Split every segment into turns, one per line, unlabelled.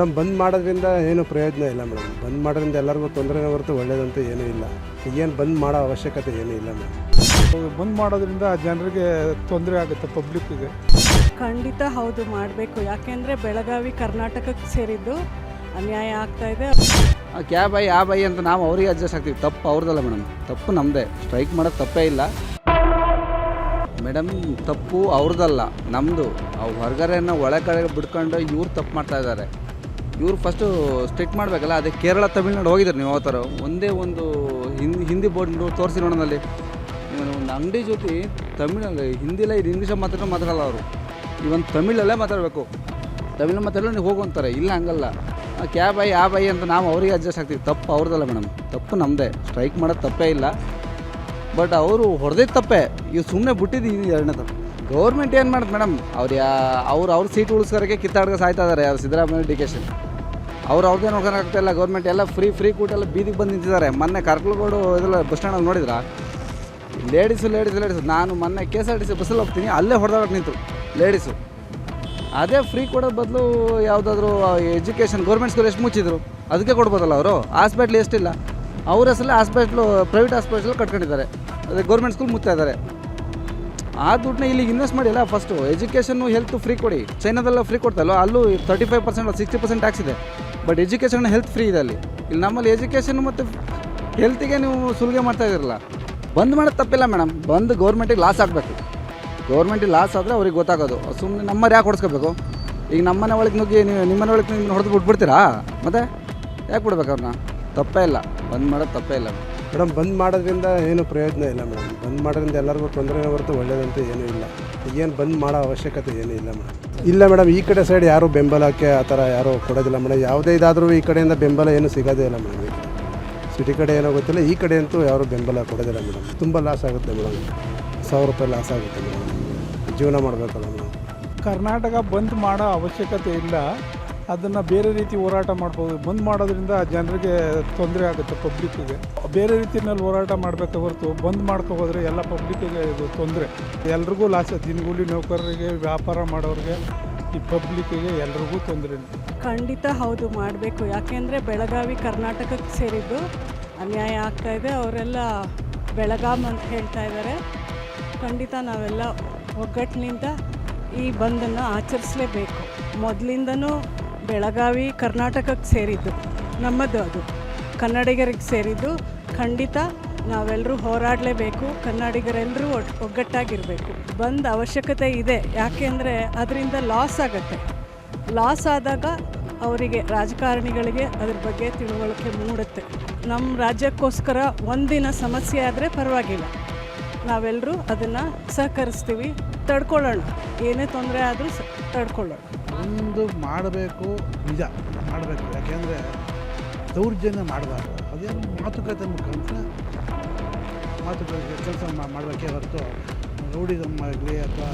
Madam ಬಂದ್ ಮಾಡೋದ್ರಿಂದ ಏನು ಪ್ರಯೋಜನ ಇಲ್ಲ ಮೇಡಮ್. ಬಂದ್ ಮಾಡೋದ್ರಿಂದ ಎಲ್ಲರಿಗೂ ತೊಂದರೆ ಹೊರತು ಒಳ್ಳೇದಂತೂ ಏನೂ ಇಲ್ಲ. ಏನು ಬಂದ್ ಮಾಡೋ ಅವಶ್ಯಕತೆ ಏನೂ ಇಲ್ಲ ಮೇಡಮ್.
ಬಂದ್ ಮಾಡೋದ್ರಿಂದ ಜನರಿಗೆ ತೊಂದರೆ ಆಗುತ್ತೆ ಪಬ್ಲಿಕ್ಕಿಗೆ
ಖಂಡಿತ ಹೌದು ಮಾಡಬೇಕು. ಯಾಕೆಂದರೆ ಬೆಳಗಾವಿ ಕರ್ನಾಟಕಕ್ಕೆ ಸೇರಿದ್ದು ಅನ್ಯಾಯ ಆಗ್ತಾ ಇದೆ.
ಆ ಕ್ಯಾಬ್ ಐ ಆ ಬೈ ಅಂತ ನಾವು ಅವ್ರಿಗೆ ಅಡ್ಜಸ್ಟ್ ಆಗ್ತೀವಿ. ತಪ್ಪು ಅವ್ರದ್ದಲ್ಲ ಮೇಡಮ್. ತಪ್ಪು ನಮ್ಮದೇ ಸ್ಟ್ರೈಕ್ ಮಾಡೋದು ತಪ್ಪೇ ಇಲ್ಲ. ಮೇಡಮ್ ತಪ್ಪು ಅವ್ರದ್ದಲ್ಲ. ನಮ್ಮದು ಅವ್ರು ಹೊರಗಡೆನ ಒಳಗಡೆ ಬಿಡ್ಕೊಂಡು ಇವ್ರು ತಪ್ಪು ಮಾಡ್ತಾ ಇದ್ದಾರೆ ಇವ್ರು ಫಸ್ಟು ಸ್ಟ್ರಿಕ್ಟ್ ಮಾಡಬೇಕಲ್ಲ, ಅದೇ ಕೇರಳ, ತಮಿಳ್ನಾಡು ಹೋಗಿದ್ದಾರೆ ನೀವು ಅವತ್ತರ ಒಂದೇ ಒಂದು ಹಿಂದಿ ಹಿಂದಿ ಬೋರ್ಡ್ ತೋರಿಸಿ ನೋಡೋದಲ್ಲಿ ಒಂದು ಅಂಗಡಿ ಜೊತೆ ತಮಿಳಲ್ಲಿ ಹಿಂದಿಲ್ಲ ಇದು ಇಂಗ್ಲೀಷ್ ಮಾತ್ರ ಮಾತಾಡಲ್ಲ ಅವರು. ಇವನ್ ತಮಿಳಲ್ಲೇ ಮಾತಾಡಬೇಕು. ತಮಿಳು ಮಾತಾಡಲು ನೀವು ಹೋಗು ಅಂತಾರೆ, ಇಲ್ಲ ಹಂಗಲ್ಲ. ಕ್ಯಾ ಐ ಆ ಬೈ ಅಂತ ನಾವು ಅವರಿಗೆ ಅಡ್ಜಸ್ಟ್ ಆಗ್ತೀವಿ. ತಪ್ಪು ಅವ್ರದ್ದಲ್ಲ ಮೇಡಮ್. ತಪ್ಪು ನಮ್ಮದೇ ಸ್ಟ್ರೈಕ್ ಮಾಡೋದು ತಪ್ಪೇ ಇಲ್ಲ. ಬಟ್ ಅವರು ಹೊಡೆದಿದ್ದು ತಪ್ಪೇ. ಇವು ಸುಮ್ಮನೆ ಬಿಟ್ಟಿದ್ದು ಎರಡನೇ ತಪ್ಪು ಗೌರ್ಮೆಂಟ್ ಏನು ಮಾಡುತ್ತೆ ಮೇಡಮ್? ಅವ್ರು ಯಾ, ಅವ್ರು ಅವ್ರ ಸೀಟ್ ಉಳಿಸ್ಕರಕ್ಕೆ ಕಿತ್ತಾಡ್ಕ ಸಾಯ್ತಾ ಇದ್ದಾರೆ ಸಿದ್ದರಾಮಯ್ಯ ಡಿಕೇಶನ್ ಅವ್ರು ಅವ್ರದೇ ನೋಡ್ಕೊಂಡು ಇಲ್ಲ ಗೌರ್ಮೆಂಟ್ ಎಲ್ಲ ಫ್ರೀ ಫ್ರೀ ಕೂಟೆಲ್ಲ ಬೀದಿಗೆ ಬಂದು ನಿಂತಿದ್ದಾರೆ. ಮೊನ್ನೆ ಕರ್ಕಲ್ಗೋಡು ಇದೆಲ್ಲ ಬಸ್ ಸ್ಟ್ಯಾಂಡಲ್ಲಿ ನೋಡಿದ್ರ? ಲೇಡೀಸು ಲೇಡೀಸ್ ಲೇಡೀಸು ನಾನು ಮೊನ್ನೆ K S R T C ಬಸ್ಸಲ್ಲಿ ಹೋಗ್ತೀನಿ, ಅಲ್ಲೇ ಹೊಡೆದಾಡಕ್ಕೆ ನಿಂತು ಲೇಡೀಸು ಅದೇ ಫ್ರೀ ಕೊಡೋ ಬದಲು ಯಾವುದಾದ್ರೂ ಎಜುಕೇಷನ್ ಗೌರ್ಮೆಂಟ್ ಸ್ಕೂಲ್ ಎಷ್ಟು ಮುಚ್ಚಿದ್ರು, ಅದಕ್ಕೆ ಕೊಡ್ಬೋದಲ್ಲ ಅವರು? ಹಾಸ್ಪಿಟ್ಲ್ ಎಷ್ಟಿಲ್ಲ, ಅವ್ರ ಹೆಸರಲ್ಲಿ ಹಾಸ್ಪಿಟ್ಲು ಪ್ರೈವೇಟ್ ಹಾಸ್ಪಿಟ್ಲ್ ಕಟ್ಕೊಂಡಿದ್ದಾರೆ. ಅದೇ ಗೌರ್ಮೆಂಟ್ ಸ್ಕೂಲ್ ಮುಚ್ತಾ ಇದ್ದಾರೆ. ಆ ದುಡ್ಡನ್ನ ಇಲ್ಲಿಗೆ ಇನ್ವೆಸ್ಟ್ ಮಾಡಿಲ್ಲ ಫಸ್ಟು ಎಜುಕೇಷನ್ನು ಹೆಲ್ತ್ ಫ್ರೀ ಕೊಡಿ. ಚೈನಾದಲ್ಲ ಫ್ರೀ ಕೊಡ್ತಲ್ಲ ಅಲ್ಲೂ thirty five percent sixty percent tax ಇದೆ. ಬಟ್ ಎಜುಕೇಷನ್ ಹೆಲ್ತ್ ಫ್ರೀ ಇದೆ ಅಲ್ಲಿ ಇಲ್ಲಿ ನಮ್ಮಲ್ಲಿ ಎಜುಕೇಷನ್ ಮತ್ತು ಹೆಲ್ತಿಗೆ ನೀವು ಸುಲಿಗೆ ಮಾಡ್ತಾ ಇದ್ದೀರಲ್ಲ. ಬಂದ್ ಮಾಡೋದು ತಪ್ಪಿಲ್ಲ ಮೇಡಮ್ ಬಂದು ಗೌರ್ಮೆಂಟಿಗೆ ಲಾಸ್ ಆಗಬೇಕು. ಗೌರ್ಮೆಂಟಿಗೆ ಲಾಸ್ ಆದರೆ ಅವ್ರಿಗೆ ಗೊತ್ತಾಗೋದು. ಸುಮ್ಮನೆ ನಮ್ಮ ಯಾಕೆ ಹೊಡ್ಸ್ಕೋಬೇಕು? ಈಗ ನಮ್ಮನೆ ಒಳಗೆ ನುಗ್ಗಿ ನೀವು ನಿಮ್ಮನೆ ಒಳಗೆ ನಿಮ್ಮನ್ನ ಹೊಡೆದು ಬಿಟ್ಬಿಡ್ತೀರಾ? ಮತ್ತೆ ಯಾಕೆ ಬಿಡ್ಬೇಕು ಅವ್ರನ್ನ ತಪ್ಪೇ ಇಲ್ಲ. ಬಂದ್ ಮಾಡೋದು ತಪ್ಪೇ ಇಲ್ಲ.
ಮೇಡಮ್ ಬಂದ್ ಮಾಡೋದ್ರಿಂದ ಏನು ಪ್ರಯೋಜನ ಇಲ್ಲ ಮೇಡಮ್ ಬಂದ್ ಮಾಡೋದ್ರಿಂದ ಎಲ್ಲರಿಗೂ ತೊಂದರೆ ಹೊರತು ಒಳ್ಳೇದಂತ ಏನೂ ಇಲ್ಲ. ಏನು ಬಂದ್ ಮಾಡೋ ಅವಶ್ಯಕತೆ ಏನೂ ಇಲ್ಲ ಮೇಡಮ್ ಇಲ್ಲ ಮೇಡಮ್, ಈ ಕಡೆ ಸೈಡ್ ಯಾರು ಬೆಂಬಲಕ್ಕೆ ಆ ಥರ ಯಾರು ಕೊಡೋದಿಲ್ಲ ಮೇಡಮ್. ಯಾವುದೇ ಇದಾದರೂ ಈ ಕಡೆಯಿಂದ ಬೆಂಬಲ ಏನು ಸಿಗೋದೇ ಇಲ್ಲ ಮೇಡಮ್. ಸಿಟಿ ಕಡೆ ಏನೋ ಗೊತ್ತಿಲ್ಲ, ಈ ಕಡೆ ಅಂತೂ ಯಾರೂ ಬೆಂಬಲ ಕೊಡೋದಿಲ್ಲ ಮೇಡಮ್. ತುಂಬ ಲಾಸ್ ಆಗುತ್ತೆ ಮೇಡಮ್. ಸಾವಿರ ರೂಪಾಯಿ ಲಾಸ್ ಆಗುತ್ತೆ ಮೇಡಮ್. ಜೀವನ ಮಾಡಬೇಕಲ್ಲ ಮೇಡಮ್.
ಕರ್ನಾಟಕ ಬಂದ್ ಮಾಡೋ ಅವಶ್ಯಕತೆ ಇಲ್ಲ. ಅದನ್ನು ಬೇರೆ ರೀತಿ ಹೋರಾಟ ಮಾಡ್ಬೋದು. ಬಂದ್ ಮಾಡೋದ್ರಿಂದ ಜನರಿಗೆ ತೊಂದರೆ ಆಗುತ್ತೆ ಪಬ್ಲಿಕ್ಕಿಗೆ ಬೇರೆ ರೀತಿಯಲ್ಲಿ ಹೋರಾಟ ಮಾಡಬೇಕು ಹೊರತು ಬಂದ್ ಮಾಡ್ಕೊ ಹೋದರೆ ಎಲ್ಲ ಪಬ್ಲಿಕ್ಕಿಗೆ ಇದು ತೊಂದರೆ. ಎಲ್ರಿಗೂ ಲಾಸ್, ದಿನಗೂಲಿ ನೌಕರರಿಗೆ, ವ್ಯಾಪಾರ ಮಾಡೋರಿಗೆ, ಈ ಪಬ್ಲಿಕ್ಕಿಗೆ ಎಲ್ರಿಗೂ ತೊಂದರೆ.
ಖಂಡಿತ ಹೌದು, ಮಾಡಬೇಕು. ಯಾಕೆಂದರೆ ಬೆಳಗಾವಿ, ಕರ್ನಾಟಕಕ್ಕೆ ಸೇರಿದ್ದು ಅನ್ಯಾಯ ಆಗ್ತಾ ಇದೆ. ಅವರೆಲ್ಲ ಬೆಳಗಾಂ ಅಂತ ಹೇಳ್ತಾ ಇದ್ದಾರೆ. ಖಂಡಿತ ನಾವೆಲ್ಲ ಒಗ್ಗಟ್ಟಿನಿಂದ ಈ ಬಂದನ್ನು ಆಚರಿಸಲೇಬೇಕು. ಮೊದಲಿಂದನೂ ಬೆಳಗಾವಿ, ಕರ್ನಾಟಕಕ್ಕೆ ಸೇರಿದ್ದು ನಮ್ಮದು ಅದು. ಕನ್ನಡಿಗರಿಗೆ ಸೇರಿದ್ದು ಖಂಡಿತ ನಾವೆಲ್ಲರೂ ಹೋರಾಡಲೇಬೇಕು ಕನ್ನಡಿಗರೆಲ್ಲರೂ ಒಟ್ ಒಗ್ಗಟ್ಟಾಗಿರಬೇಕು. ಬಂದ ಅವಶ್ಯಕತೆ ಇದೆ. ಯಾಕೆಂದರೆ ಅದರಿಂದ ಲಾಸ್ ಆಗುತ್ತೆ. ಲಾಸ್ ಆದಾಗ ಅವರಿಗೆ ರಾಜಕಾರಣಿಗಳಿಗೆ ಅದ್ರ ಬಗ್ಗೆ ತಿಳುವಳಿಕೆ ಮೂಡುತ್ತೆ. ನಮ್ಮ ರಾಜ್ಯಕ್ಕೋಸ್ಕರ ಒಂದಿನ ಸಮಸ್ಯೆ ಆದರೆ ಪರವಾಗಿಲ್ಲ. ನಾವೆಲ್ಲರೂ ಅದನ್ನು ಸಹಕರಿಸ್ತೀವಿ. ತಡ್ಕೊಳ್ಳೋಣ. ಏನೇ ತೊಂದರೆ ಆದರೂ ತಡ್ಕೊಳ್ಳೋಣ.
ಒಂದು ಮಾಡಬೇಕು, ನಿಜ ಮಾಡಬೇಕು. ಯಾಕೆಂದರೆ ದೌರ್ಜನ್ಯ ಮಾಡಬಾರ್ದು. ಅದೇನು ಮಾತುಕತೆ ಮುಖಾಂತರ ಮಾತುಕತೆ ಕೆಲಸ ಮಾಡಬೇಕೇ ಹೊರತು ರೌಡಿಸಮ್ ಆಗಲಿ ಅಥವಾ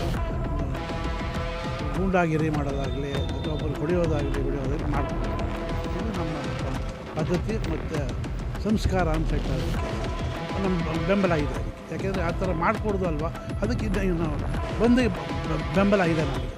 ಗೂಂಡಾಗಿರಿ ಮಾಡೋದಾಗಲಿ ಅಥವಾ ಒಬ್ಬರು ಹೊಡೆಯೋದಾಗಲಿ ಹೊಡೆಯೋದಾಗಲಿ ಮಾಡಬೇಕು ಇದು ನಮ್ಮ ಪದ್ಧತಿ ಮತ್ತು ಸಂಸ್ಕಾರ ಅಂತ ಹೇಳ್ತಾರೆ ನಮ್ಮ ಬೆಂಬಲ ಇದೆ. ಯಾಕೆಂದರೆ ಆ ಥರ ಮಾಡಿಕೊಡೋದು ಅಲ್ವಾ? ಅದಕ್ಕಿಂತ ನಾವು ಬಂದು ಬೆಂಬಲ ಇದೆ ನಮಗೆ.